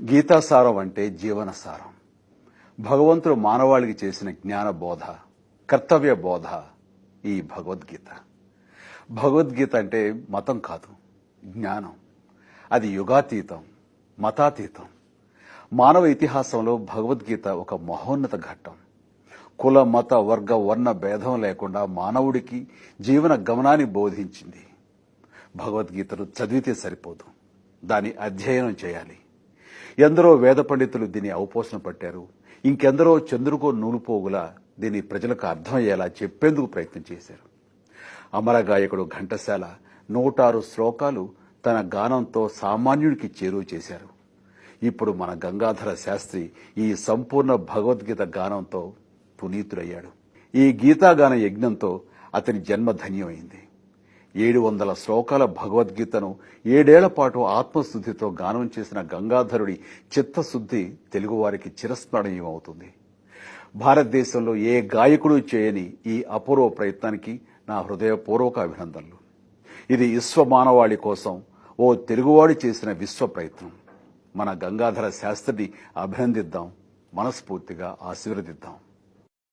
గీతాసారం అంటే జీవనసారం. భగవంతుడు మానవాళికి చేసిన జ్ఞాన బోధ కర్తవ్య బోధ ఈ భగవద్గీత. భగవద్గీత అంటే మతం కాదు జ్ఞానం. అది యుగాతీతం మతాతీతం. మానవ ఇతిహాసంలో భగవద్గీత ఒక మహోన్నత ఘట్టం. కుల మత వర్గ వర్ణ భేదం లేకుండా మానవుడికి జీవన గమనాన్ని బోధించింది. భగవద్గీతను చదివితే సరిపోదు. దాని అధ్యయనం చేయాలి. ఎందరో వేద పండితులు దీన్ని అవపోసన పట్టారు. ఇంకెందరో చంద్రుకో నూలుపోగులా దీన్ని ప్రజలకు అర్థమయ్యేలా చెప్పేందుకు ప్రయత్నం చేశారు. అమర గాయకుడు ఘంటసాల నూటారు శ్లోకాలు తన గానంతో సామాన్యుడికి చేరువ చేశారు. ఇప్పుడు మన గంగాధర శాస్త్రి ఈ సంపూర్ణ భగవద్గీత గానంతో పునీతుడయ్యాడు. ఈ గీతాగాన యజ్ఞంతో అతని జన్మ ధన్యమైంది. ఏడు వందల శ్లోకాల భగవద్గీతను ఏడేళ్ళ పాటు ఆత్మశుద్ధితో గానం చేసిన గంగాధరుడి చిత్తశుద్ధి తెలుగువారికి చిరస్మరణీయమవుతుంది. భారతదేశంలో ఏ గాయకుడు చేయని ఈ అపూర్వ ప్రయత్నానికి నా హృదయపూర్వక అభినందనలు. ఇది విశ్వమానవాళి కోసం ఓ తెలుగువాడి చేసిన విశ్వ ప్రయత్నం. మన గంగాధర శాస్త్రిని అభినందిద్దాం మనస్ఫూర్తిగా ఆశీర్వదిద్దాం.